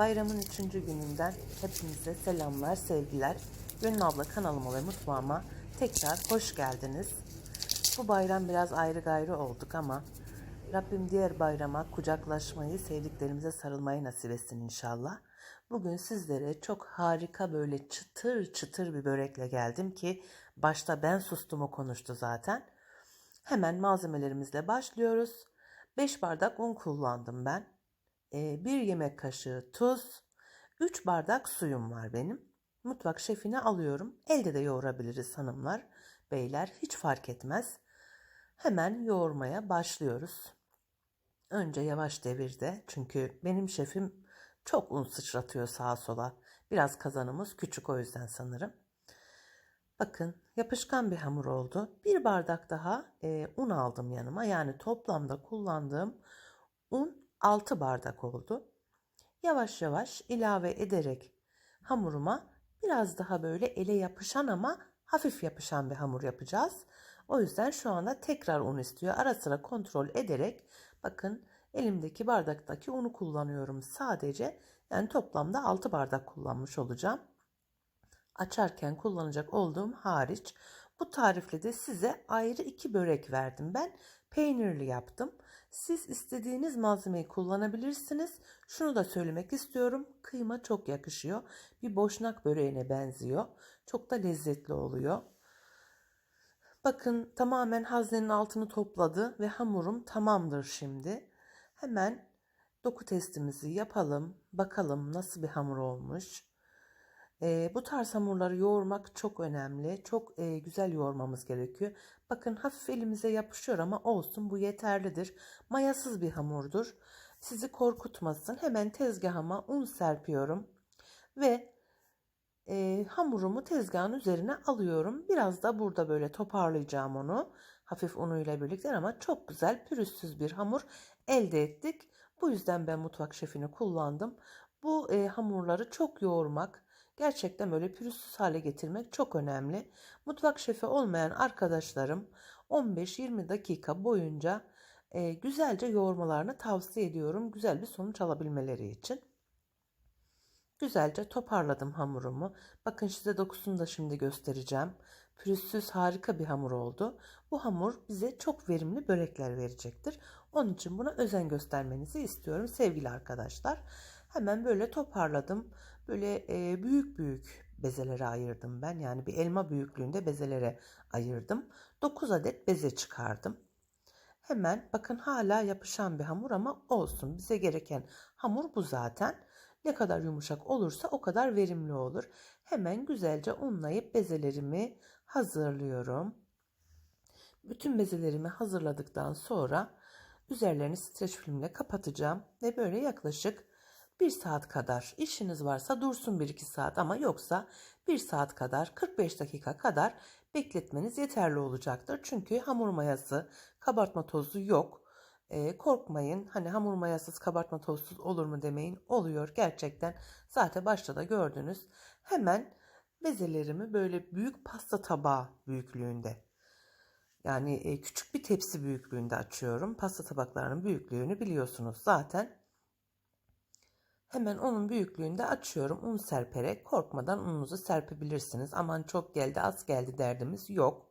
Bayramın üçüncü gününden hepinize selamlar, sevgiler. Gönül abla kanalıma ve mutfağıma tekrar hoş geldiniz. Bu bayram biraz ayrı gayrı olduk ama Rabbim diğer bayrama kucaklaşmayı, sevdiklerimize sarılmayı nasip etsin inşallah. Bugün sizlere çok harika böyle çıtır çıtır bir börekle geldim ki başta ben sustum o konuştu zaten. Hemen malzemelerimizle başlıyoruz. 5 bardak un kullandım ben. 1 yemek kaşığı tuz, 3 bardak suyum var benim. Mutfak şefine alıyorum. Elde de yoğurabiliriz hanımlar, beyler hiç fark etmez. Hemen yoğurmaya başlıyoruz. Önce yavaş devirde çünkü benim şefim çok un sıçratıyor sağa sola. Biraz kazanımız küçük o yüzden sanırım. Bakın yapışkan bir hamur oldu. Bir bardak daha e, un aldım yanıma. Yani toplamda kullandığım un 6 bardak oldu. Yavaş yavaş ilave ederek hamuruma biraz daha böyle ele yapışan ama hafif yapışan bir hamur yapacağız. O yüzden şu anda tekrar un istiyor. Ara sıra kontrol ederek bakın elimdeki bardaktaki unu kullanıyorum sadece. Yani toplamda 6 bardak kullanmış olacağım açarken kullanacak olduğum hariç bu tarifle de size ayrı iki börek verdim. Ben peynirli yaptım. Siz istediğiniz malzemeyi kullanabilirsiniz. Şunu da söylemek istiyorum. Kıyma çok yakışıyor. Bir boşnak böreğine benziyor. Çok da lezzetli oluyor. Bakın tamamen haznenin altını topladı ve hamurum tamamdır şimdi. Hemen doku testimizi yapalım. Bakalım nasıl bir hamur olmuş. E, bu tarz hamurları yoğurmak çok önemli. Çok e, güzel yoğurmamız gerekiyor. Bakın hafif elimize yapışıyor ama olsun bu yeterlidir. Mayasız bir hamurdur. Sizi korkutmasın. Hemen tezgahıma un serpiyorum. Ve e, hamurumu tezgahın üzerine alıyorum. Biraz da burada böyle toparlayacağım onu. Hafif unuyla birlikte ama çok güzel pürüzsüz bir hamur elde ettik. Bu yüzden ben mutfak şefini kullandım. Bu e, hamurları çok yoğurmak, Gerçekten böyle pürüzsüz hale getirmek çok önemli. Mutfak şefi olmayan arkadaşlarım 15-20 dakika boyunca e, güzelce yoğurmalarını tavsiye ediyorum. Güzel bir sonuç alabilmeleri için. Güzelce toparladım hamurumu. Bakın size dokusunu da şimdi göstereceğim. Pürüzsüz harika bir hamur oldu. Bu hamur bize çok verimli börekler verecektir. Onun için buna özen göstermenizi istiyorum sevgili arkadaşlar. Hemen böyle toparladım. Böyle e, büyük büyük bezelere ayırdım ben. Yani bir elma büyüklüğünde bezelere ayırdım. 9 adet beze çıkardım. Hemen bakın hala yapışan bir hamur ama olsun. Bize gereken hamur bu zaten. Ne kadar yumuşak olursa o kadar verimli olur. Hemen güzelce unlayıp bezelerimi hazırlıyorum. Bütün bezelerimi hazırladıktan sonra üzerlerini streç filmle kapatacağım ve böyle yaklaşık 1 saat kadar işiniz varsa dursun 1-2 saat ama yoksa 1 saat kadar 45 dakika kadar bekletmeniz yeterli olacaktır. Çünkü hamur mayası kabartma tozu yok. Ee, korkmayın hani hamur mayasız kabartma tozsuz olur mu demeyin oluyor gerçekten zaten başta da gördünüz hemen bezelerimi böyle büyük pasta tabağı büyüklüğünde yani e, küçük bir tepsi büyüklüğünde açıyorum pasta tabaklarının büyüklüğünü biliyorsunuz zaten Hemen onun büyüklüğünde açıyorum un serperek korkmadan ununuzu serpebilirsiniz. Aman çok geldi az geldi derdimiz yok.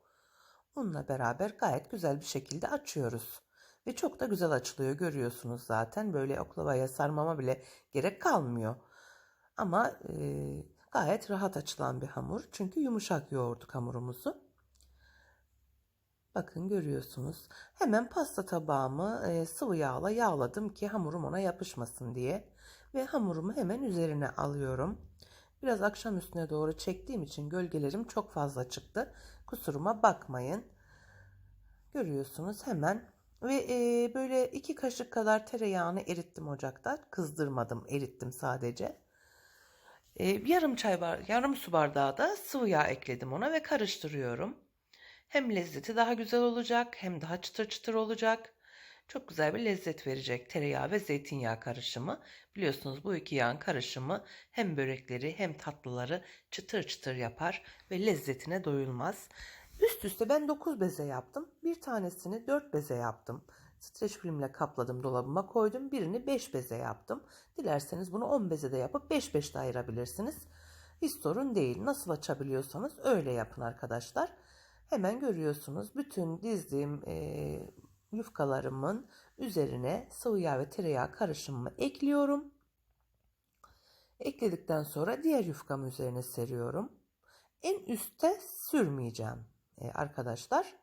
Unla beraber gayet güzel bir şekilde açıyoruz. Ve çok da güzel açılıyor görüyorsunuz zaten. Böyle oklavaya sarmama bile gerek kalmıyor. Ama e, gayet rahat açılan bir hamur. Çünkü yumuşak yoğurduk hamurumuzu. Bakın görüyorsunuz. Hemen pasta tabağımı e, sıvı yağla yağladım ki hamurum ona yapışmasın diye ve hamurumu hemen üzerine alıyorum. Biraz akşam üstüne doğru çektiğim için gölgelerim çok fazla çıktı. Kusuruma bakmayın. Görüyorsunuz hemen ve e, böyle iki kaşık kadar tereyağını erittim ocakta. Kızdırmadım, erittim sadece. E, yarım çay bar, yarım su bardağı da sıvı yağ ekledim ona ve karıştırıyorum. Hem lezzeti daha güzel olacak, hem daha çıtır çıtır olacak. Çok güzel bir lezzet verecek tereyağı ve zeytinyağı karışımı. Biliyorsunuz bu iki yağın karışımı hem börekleri hem tatlıları çıtır çıtır yapar ve lezzetine doyulmaz. Üst üste ben 9 beze yaptım. Bir tanesini 4 beze yaptım. Streç filmle kapladım dolabıma koydum. Birini 5 beze yaptım. Dilerseniz bunu 10 beze de yapıp 5 5 de ayırabilirsiniz. Hiç sorun değil. Nasıl açabiliyorsanız öyle yapın arkadaşlar. Hemen görüyorsunuz bütün dizdiğim e, yufkalarımın üzerine sıvı yağ ve tereyağı karışımımı ekliyorum. Ekledikten sonra diğer yufkamı üzerine seriyorum. En üste sürmeyeceğim e, arkadaşlar.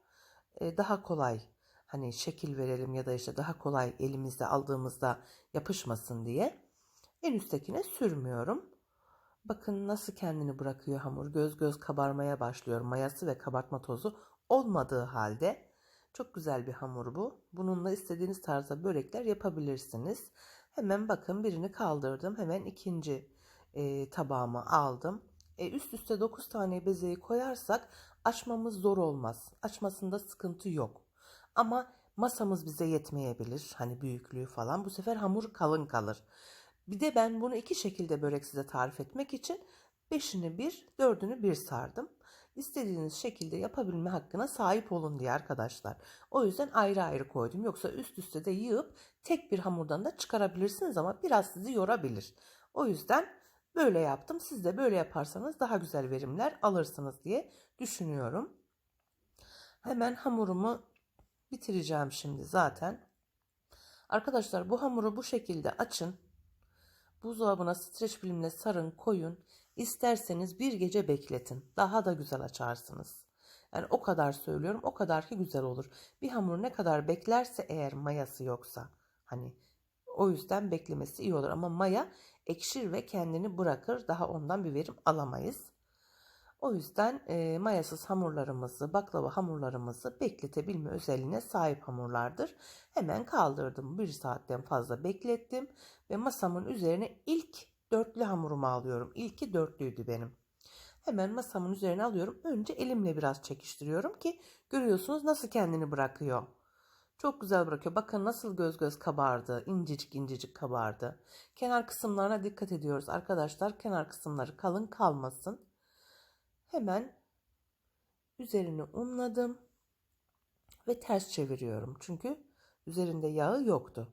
E, daha kolay hani şekil verelim ya da işte daha kolay elimizde aldığımızda yapışmasın diye. En üsttekine sürmüyorum. Bakın nasıl kendini bırakıyor hamur. Göz göz kabarmaya başlıyor. Mayası ve kabartma tozu olmadığı halde. Çok güzel bir hamur bu. Bununla istediğiniz tarzda börekler yapabilirsiniz. Hemen bakın birini kaldırdım. Hemen ikinci e, tabağımı aldım. E, üst üste 9 tane bezeyi koyarsak açmamız zor olmaz. Açmasında sıkıntı yok. Ama masamız bize yetmeyebilir. Hani büyüklüğü falan. Bu sefer hamur kalın kalır. Bir de ben bunu iki şekilde börek size tarif etmek için beşini bir, dördünü bir sardım. İstediğiniz şekilde yapabilme hakkına sahip olun diye arkadaşlar. O yüzden ayrı ayrı koydum. Yoksa üst üste de yığıp tek bir hamurdan da çıkarabilirsiniz ama biraz sizi yorabilir. O yüzden böyle yaptım. Siz de böyle yaparsanız daha güzel verimler alırsınız diye düşünüyorum. Hemen hamurumu bitireceğim şimdi zaten. Arkadaşlar bu hamuru bu şekilde açın. Buzdolabına streç filmle sarın koyun. İsterseniz bir gece bekletin. Daha da güzel açarsınız. Yani o kadar söylüyorum o kadar ki güzel olur. Bir hamur ne kadar beklerse eğer mayası yoksa hani o yüzden beklemesi iyi olur. Ama maya ekşir ve kendini bırakır. Daha ondan bir verim alamayız. O yüzden e, mayasız hamurlarımızı, baklava hamurlarımızı bekletebilme özelliğine sahip hamurlardır. Hemen kaldırdım. Bir saatten fazla beklettim ve masamın üzerine ilk dörtlü hamurumu alıyorum. İlki dörtlüydü benim. Hemen masamın üzerine alıyorum. Önce elimle biraz çekiştiriyorum ki görüyorsunuz nasıl kendini bırakıyor. Çok güzel bırakıyor. Bakın nasıl göz göz kabardı. incecik incecik kabardı. Kenar kısımlarına dikkat ediyoruz arkadaşlar. Kenar kısımları kalın kalmasın. Hemen üzerini unladım ve ters çeviriyorum. Çünkü üzerinde yağı yoktu.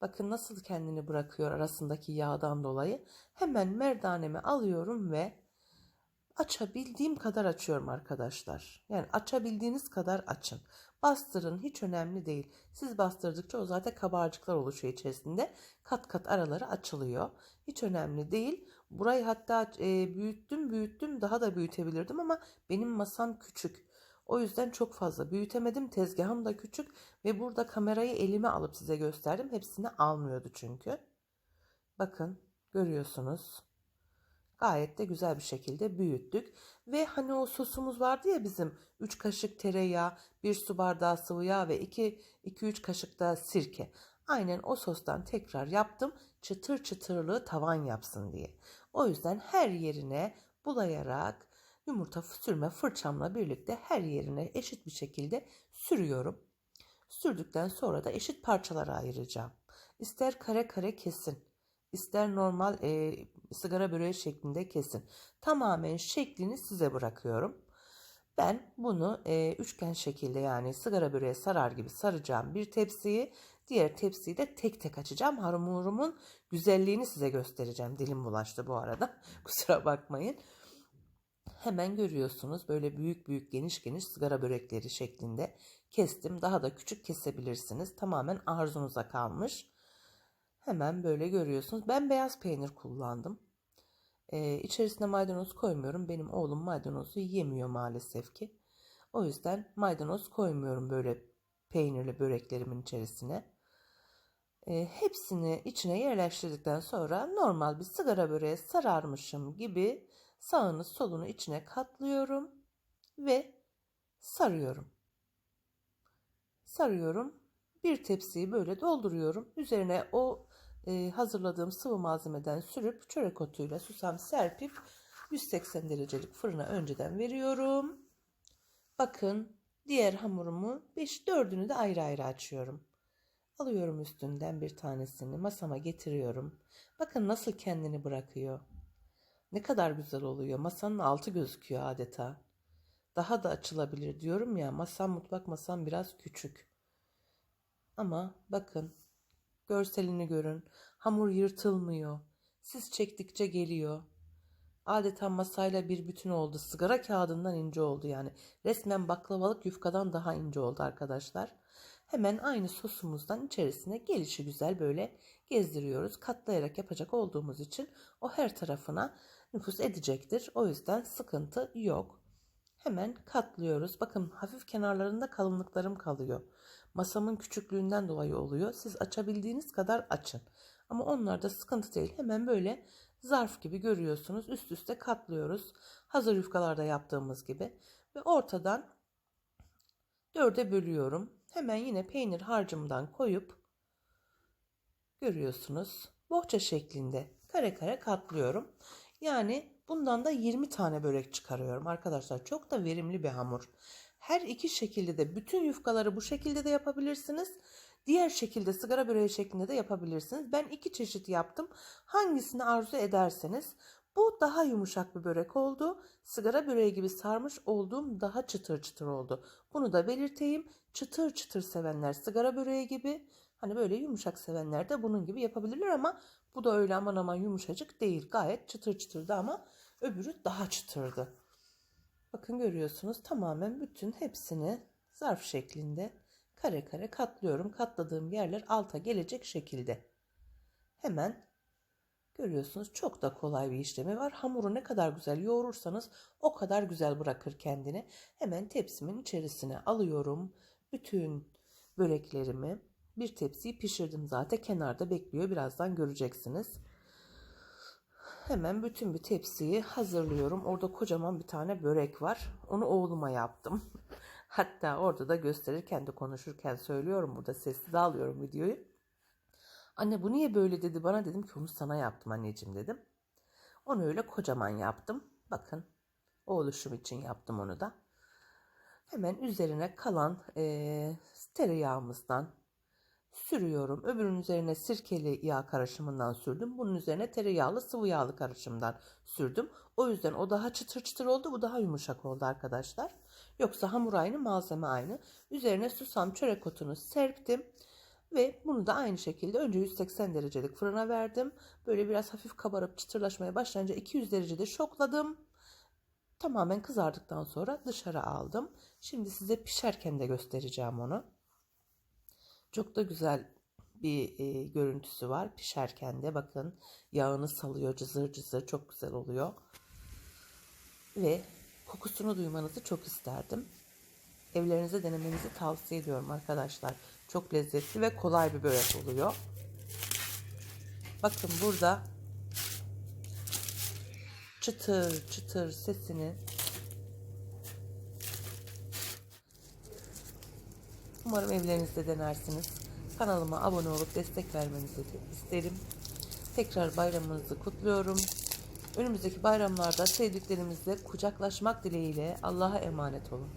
Bakın nasıl kendini bırakıyor arasındaki yağdan dolayı. Hemen merdanemi alıyorum ve açabildiğim kadar açıyorum arkadaşlar. Yani açabildiğiniz kadar açın. Bastırın hiç önemli değil. Siz bastırdıkça o zaten kabarcıklar oluşuyor içerisinde. Kat kat araları açılıyor. Hiç önemli değil. Burayı hatta e, büyüttüm büyüttüm daha da büyütebilirdim ama benim masam küçük. O yüzden çok fazla büyütemedim. Tezgahım da küçük ve burada kamerayı elime alıp size gösterdim. Hepsini almıyordu çünkü. Bakın görüyorsunuz. Gayet de güzel bir şekilde büyüttük. Ve hani o sosumuz vardı ya bizim 3 kaşık tereyağı, 1 su bardağı sıvı yağ ve 2-3 kaşık da sirke. Aynen o sostan tekrar yaptım. Çıtır çıtırlığı tavan yapsın diye. O yüzden her yerine bulayarak yumurta sürme fırçamla birlikte her yerine eşit bir şekilde sürüyorum. Sürdükten sonra da eşit parçalara ayıracağım. İster kare kare kesin, ister normal e, sigara böreği şeklinde kesin. Tamamen şeklini size bırakıyorum. Ben bunu e, üçgen şekilde yani sigara böreği sarar gibi saracağım bir tepsiyi. Diğer tepsiyi de tek tek açacağım. Hamurumun güzelliğini size göstereceğim. Dilim bulaştı bu arada. Kusura bakmayın. Hemen görüyorsunuz böyle büyük büyük geniş geniş sigara börekleri şeklinde kestim. Daha da küçük kesebilirsiniz. Tamamen arzunuza kalmış. Hemen böyle görüyorsunuz. Ben beyaz peynir kullandım. Ee, içerisine maydanoz koymuyorum. Benim oğlum maydanozu yemiyor maalesef ki. O yüzden maydanoz koymuyorum böyle peynirli böreklerimin içerisine. E, hepsini içine yerleştirdikten sonra normal bir sigara böreğe sararmışım gibi sağını solunu içine katlıyorum ve sarıyorum. Sarıyorum. Bir tepsiyi böyle dolduruyorum. Üzerine o e, hazırladığım sıvı malzemeden sürüp çörek otuyla susam serpip 180 derecelik fırına önceden veriyorum. Bakın diğer hamurumu 5 dördünü de ayrı ayrı açıyorum. Alıyorum üstünden bir tanesini masama getiriyorum. Bakın nasıl kendini bırakıyor. Ne kadar güzel oluyor. Masanın altı gözüküyor adeta. Daha da açılabilir diyorum ya. Masam mutfak masam biraz küçük. Ama bakın görselini görün. Hamur yırtılmıyor. Siz çektikçe geliyor. Adeta masayla bir bütün oldu. Sigara kağıdından ince oldu yani. Resmen baklavalık yufkadan daha ince oldu arkadaşlar. Hemen aynı sosumuzdan içerisine gelişi güzel böyle gezdiriyoruz. Katlayarak yapacak olduğumuz için o her tarafına nüfus edecektir. O yüzden sıkıntı yok. Hemen katlıyoruz. Bakın hafif kenarlarında kalınlıklarım kalıyor. Masamın küçüklüğünden dolayı oluyor. Siz açabildiğiniz kadar açın. Ama onlarda sıkıntı değil. Hemen böyle zarf gibi görüyorsunuz. Üst üste katlıyoruz. Hazır yufkalarda yaptığımız gibi. Ve ortadan dörde bölüyorum. Hemen yine peynir harcımdan koyup görüyorsunuz. Bohça şeklinde kare kare katlıyorum. Yani bundan da 20 tane börek çıkarıyorum arkadaşlar. Çok da verimli bir hamur. Her iki şekilde de bütün yufkaları bu şekilde de yapabilirsiniz. Diğer şekilde sigara böreği şeklinde de yapabilirsiniz. Ben iki çeşit yaptım. Hangisini arzu ederseniz. Bu daha yumuşak bir börek oldu. Sigara böreği gibi sarmış olduğum daha çıtır çıtır oldu. Bunu da belirteyim. Çıtır çıtır sevenler sigara böreği gibi. Hani böyle yumuşak sevenler de bunun gibi yapabilirler ama bu da öyle aman aman yumuşacık değil. Gayet çıtır çıtırdı ama öbürü daha çıtırdı. Bakın görüyorsunuz tamamen bütün hepsini zarf şeklinde kare kare katlıyorum. Katladığım yerler alta gelecek şekilde. Hemen görüyorsunuz çok da kolay bir işlemi var. Hamuru ne kadar güzel yoğurursanız o kadar güzel bırakır kendini. Hemen tepsimin içerisine alıyorum. Bütün böreklerimi bir tepsiyi pişirdim zaten kenarda bekliyor. Birazdan göreceksiniz. Hemen bütün bir tepsiyi hazırlıyorum. Orada kocaman bir tane börek var. Onu oğluma yaptım. Hatta orada da gösterirken de konuşurken söylüyorum burada sessiz alıyorum videoyu. Anne bu niye böyle dedi bana dedim ki onu sana yaptım anneciğim dedim. Onu öyle kocaman yaptım. Bakın oğluşum için yaptım onu da. Hemen üzerine kalan e, tereyağımızdan sürüyorum. Öbürünün üzerine sirkeli yağ karışımından sürdüm. Bunun üzerine tereyağlı sıvı yağlı karışımdan sürdüm. O yüzden o daha çıtır çıtır oldu. Bu daha yumuşak oldu arkadaşlar. Yoksa hamur aynı malzeme aynı. Üzerine susam çörek otunu serptim. Ve bunu da aynı şekilde önce 180 derecelik fırına verdim. Böyle biraz hafif kabarıp çıtırlaşmaya başlayınca 200 derecede şokladım. Tamamen kızardıktan sonra dışarı aldım. Şimdi size pişerken de göstereceğim onu. Çok da güzel bir e, görüntüsü var pişerken de bakın yağını salıyor cızır cızır çok güzel oluyor. Ve kokusunu duymanızı çok isterdim. Evlerinize denemenizi tavsiye ediyorum arkadaşlar. Çok lezzetli ve kolay bir börek oluyor. Bakın burada çıtır çıtır sesini Umarım evlerinizde denersiniz. Kanalıma abone olup destek vermenizi isterim. Tekrar bayramınızı kutluyorum. Önümüzdeki bayramlarda sevdiklerimizle kucaklaşmak dileğiyle Allah'a emanet olun.